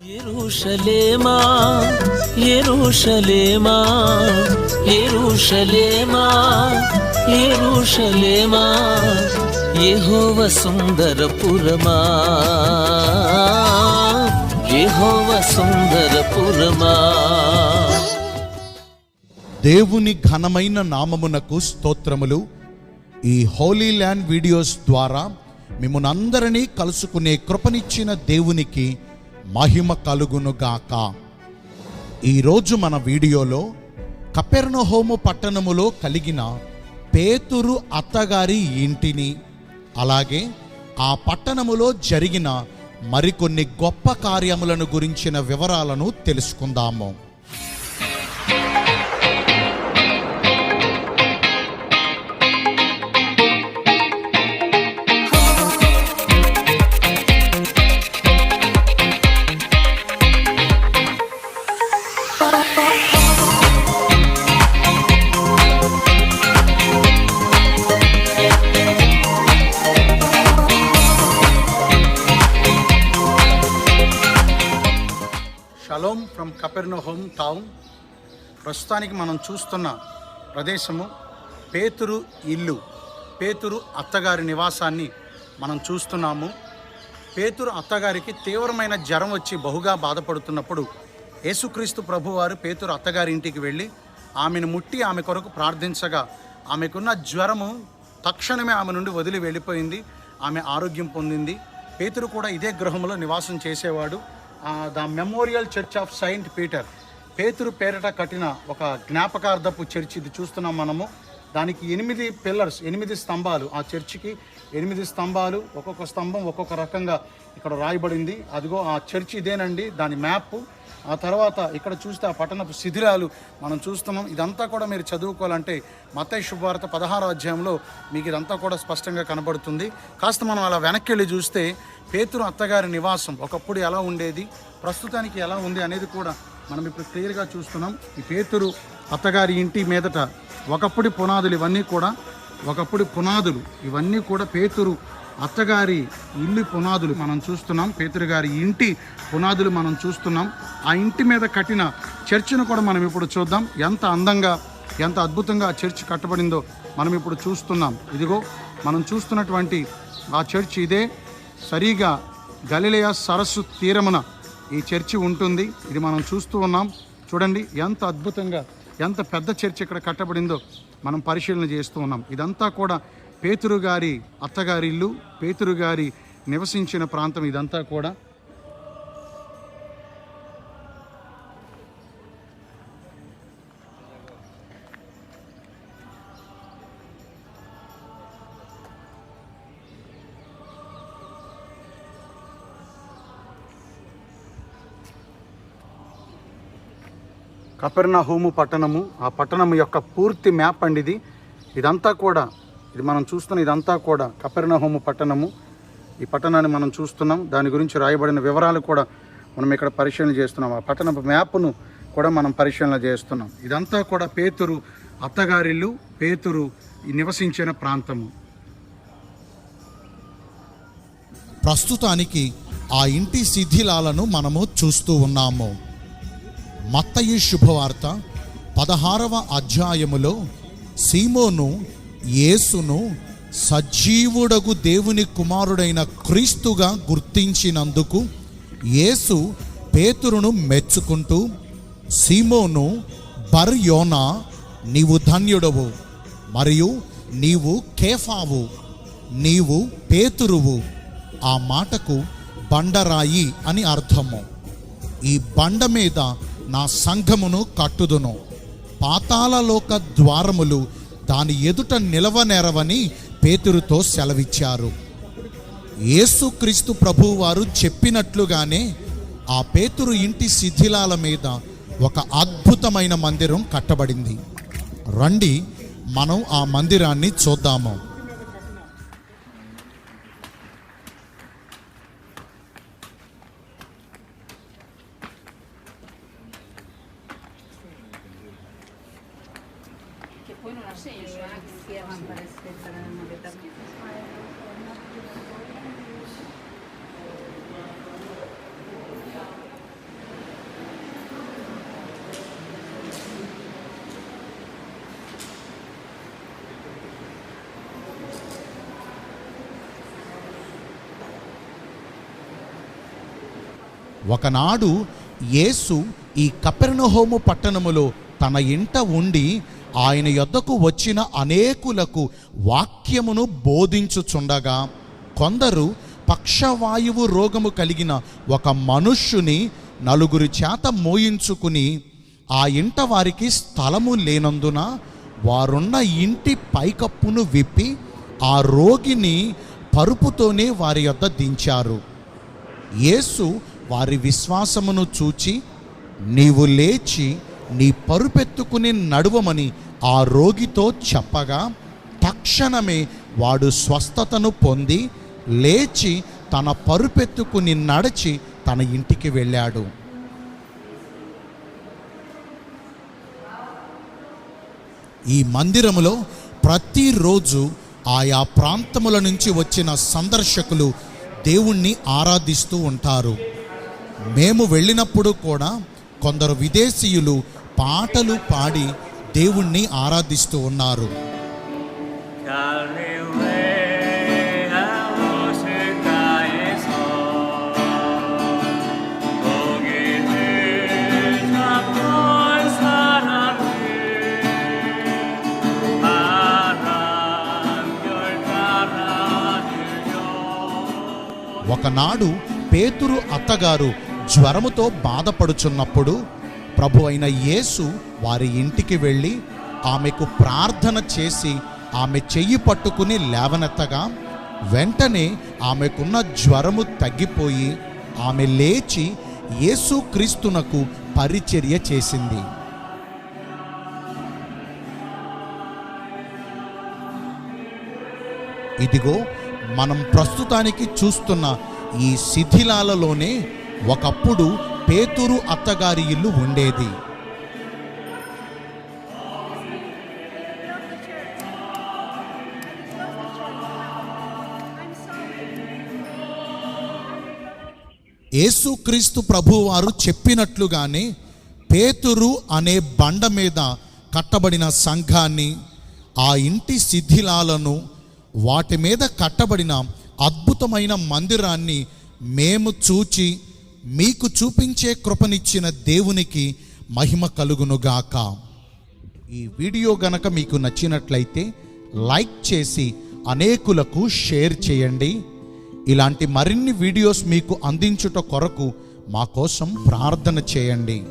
ఎరుషలేమా ఎరుషలేమా ఎరుషలేమా ఎరుషలేమా యెహోవ సుందరపురమా యెహోవ సుందరపురమా. దేవుని ఘనమైన నామమునకు స్తోత్రములు. ఈ హోలీ ల్యాండ్ వీడియోస్ ద్వారా మిమ్మల్ని అందరినీ కలుసుకునే కృపనిచ్చిన దేవునికి మహిమ కలుగును గాక ఈరోజు మన వీడియోలో కపెర్ణహోము పట్టణములో కలిగిన పేతురు అత్తగారి ఇంటిని అలాగే ఆ పట్టణములో జరిగిన మరికొన్ని గొప్ప కార్యములను గురించిన వివరాలను తెలుసుకుందాము. షలోమ్ ఫ్రమ్ కపెర్నహోమ్ టౌన్ ప్రస్తుతానికి మనం చూస్తున్న ప్రదేశము పేతురు ఇల్లు పేతురు అత్తగారి నివాసాన్ని మనం చూస్తున్నాము. పేతురు అత్తగారికి తీవ్రమైన జ్వరం వచ్చి బహుగా బాధపడుతున్నప్పుడు యేసుక్రీస్తు ప్రభువారు పేతురు అత్తగారి ఇంటికి వెళ్ళి ఆమెను ముట్టి ఆమె కొరకు ప్రార్థించగా ఆమెకున్న జ్వరము తక్షణమే ఆమె నుండి వదిలి వెళ్ళిపోయింది. ఆమె ఆరోగ్యం పొందింది. పేతురు కూడా ఇదే గృహంలో నివాసం చేసేవాడు. The memorial church of saint Peter. పేతురు పేరిట కట్టిన ఒక జ్ఞాపకార్థపు చర్చ్ ఇది చూస్తున్నాం మనము. దానికి ఎనిమిది పిల్లర్స్ ఎనిమిది స్తంభాలు. ఆ చర్చికి ఎనిమిది స్తంభాలు ఒక్కొక్క స్తంభం ఒక్కొక్క రకంగా ఇక్కడ రాయబడింది. అదిగో ఆ చర్చ్ ఇదేనండి. దాని మ్యాప్ ఆ తర్వాత ఇక్కడ చూస్తే ఆ పట్టణపు శిథిరాలు మనం చూస్తున్నాం. ఇదంతా కూడా మీరు చదువుకోవాలంటే మత్తయి శుభవార్త పదహారో అధ్యాయంలో మీకు ఇదంతా కూడా స్పష్టంగా కనబడుతుంది. కాస్త మనం అలా వెనక్కి వెళ్ళి చూస్తే పేతురు అత్తగారి నివాసం ఒకప్పుడు ఎలా ఉండేది ప్రస్తుతానికి ఎలా ఉంది అనేది కూడా మనం ఇప్పుడు క్లియర్గా చూస్తున్నాం. ఈ పేతురు అత్తగారి ఇంటి మీదట ఒకప్పుడు పునాదులు ఇవన్నీ కూడా ఒకప్పుడు పునాదులు ఇవన్నీ కూడా పేతురు అత్తగారి ఇల్లు పునాదులు మనం చూస్తున్నాం. పేతురు గారి ఇంటి పునాదులు మనం చూస్తున్నాం. ఆ ఇంటి మీద కట్టిన చర్చిను కూడా మనం ఇప్పుడు చూద్దాం. ఎంత అందంగా ఎంత అద్భుతంగా ఆ చర్చ్ కట్టబడిందో మనం ఇప్పుడు చూస్తున్నాం. ఇదిగో మనం చూస్తున్నటువంటి ఆ చర్చ్ ఇదే. సరిగా గలిలయ సరస్సు తీరమున ఈ చర్చి ఉంటుంది. ఇది మనం చూస్తూ ఉన్నాం. చూడండి ఎంత అద్భుతంగా ఎంత పెద్ద చర్చి ఇక్కడ కట్టబడిందో మనం పరిశీలన చేస్తూ ఉన్నాం. ఇదంతా కూడా పేతురు గారి అత్తగారి ఇల్లు పేతురు గారి నివసించిన ప్రాంతం ఇదంతా కూడా. కపెర్నహూము పట్టణము ఆ పట్టణం యొక్క పూర్తి మ్యాప్ అండి ఇది. ఇదంతా కూడా ఇది మనం చూస్తున్న ఇదంతా కూడా కపెర్నహూము పట్టణము. ఈ పట్టణాన్ని మనం చూస్తున్నాం. దాని గురించి రాయబడిన వివరాలు కూడా మనం ఇక్కడ పరిశీలన చేస్తున్నాం. ఆ పట్టణ మ్యాప్ను కూడా మనం పరిశీలన చేస్తున్నాం. ఇదంతా కూడా పేతురు అత్తగారిల్లు పేతురు ఈ నివసించిన ప్రాంతము. ప్రస్తుతానికి ఆ ఇంటి శిథిలాలను మనము చూస్తూ ఉన్నాము. మత్తయి శుభవార్త పదహారవ అధ్యాయములో సీమోను యేసును సజీవుడగు దేవుని కుమారుడైన క్రీస్తుగా గుర్తించినందుకు యేసు పేతురును మెచ్చుకుంటూ సీమోను బర్ యోనా నీవు ధన్యుడవు మరియు నీవు కేఫావు నీవు పేతురువు ఆ మాటకు బండరాయి అని అర్థము. ఈ బండ మీద నా సంఘమును కట్టుదును. పాతాళలోక ద్వారములు దాని ఎదుట నిలవనేరవని పేతురుతో సెలవిచ్చారు. యేసుక్రీస్తు ప్రభువారు చెప్పినట్లుగానే ఆ పేతురు ఇంటి శిథిలాల మీద ఒక అద్భుతమైన మందిరం కట్టబడింది. రండి మనం ఆ మందిరాన్ని చూద్దాము. ఒకనాడు యేసు ఈ కపెర్ణహోము పట్టణములో తన ఇంట ఉండి ఆయన యొద్దకు వచ్చిన అనేకులకు వాక్యమును బోధించుచుండగా కొందరు పక్షవాయువు రోగము కలిగిన ఒక మనుష్యుని నలుగురి చేత మోయించుకుని ఆ ఇంట వారికి స్థలము లేనందున వారున్న ఇంటి పైకప్పును విప్పి ఆ రోగిని పరుపుతోనే వారి యొద్ద దించారు. యేసు వారి విశ్వాసమును చూచి నీవు లేచి నీ పరుపెత్తుకుని నడువమని ఆ రోగితో చెప్పగా తక్షణమే వాడు స్వస్థతను పొంది లేచి తన పరుపెత్తుకుని నడిచి తన ఇంటికి వెళ్ళాడు. ఈ మందిరములో ప్రతిరోజు ఆయా ప్రాంతముల నుంచి వచ్చిన సందర్శకులు దేవుణ్ణి ఆరాధిస్తూ ఉంటారు. మేము వెళ్ళినప్పుడు కూడా కొందరు విదేశీయులు పాటలు పాడి దేవుణ్ణి ఆరాధిస్తూ ఉన్నారు. ఒకనాడు పేతురు అత్తగారు జ్వరముతో బాధపడుచున్నప్పుడు ప్రభు అయిన యేసు వారి ఇంటికి వెళ్ళి ఆమెకు ప్రార్థన చేసి ఆమె చెయ్యి పట్టుకుని లేవనెత్తగా వెంటనే ఆమెకున్న జ్వరము తగ్గిపోయి ఆమె లేచి యేసుక్రీస్తునకు పరిచర్య చేసింది. ఇదిగో మనం ప్రస్తుతానికి చూస్తున్న ఈ శిథిలాలలోనే ఒకప్పుడు పేతురు అత్తగారి ఇల్లు ఉండేది. యేసుక్రీస్తు ప్రభువారు చెప్పినట్లుగానే పేతురు అనే బండ మీద కట్టబడిన సంఘాన్ని ఆ ఇంటి శిథిలాలను వాటి మీద కట్టబడిన అద్భుతమైన మందిరాన్ని మేము చూచి మీకు చూపించే కృపనిచ్చిన దేవునికి మహిమ కలుగునుగాక. ఈ వీడియో గనక మీకు నచ్చినట్లయితే లైక్ చేసి అనేకులకు షేర్ చేయండి. ఇలాంటి మరిన్ని వీడియోస్ మీకు అందించుట కొరకు మా కోసం ప్రార్థన చేయండి.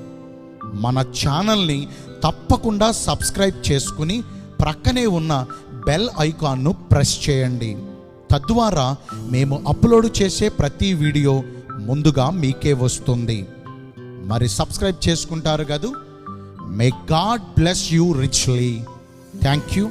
మన ఛానల్ని తప్పకుండా సబ్స్క్రైబ్ చేసుకుని ప్రక్కనే ఉన్న బెల్ ఐకాన్ను ప్రెస్ చేయండి. తద్వారా మేము అప్లోడ్ చేసే ప్రతి వీడియో ముందుగా మీకే వస్తుంది. మరి సబ్స్క్రైబ్ చేసుకుంటారు కదూ? May God bless you richly thank you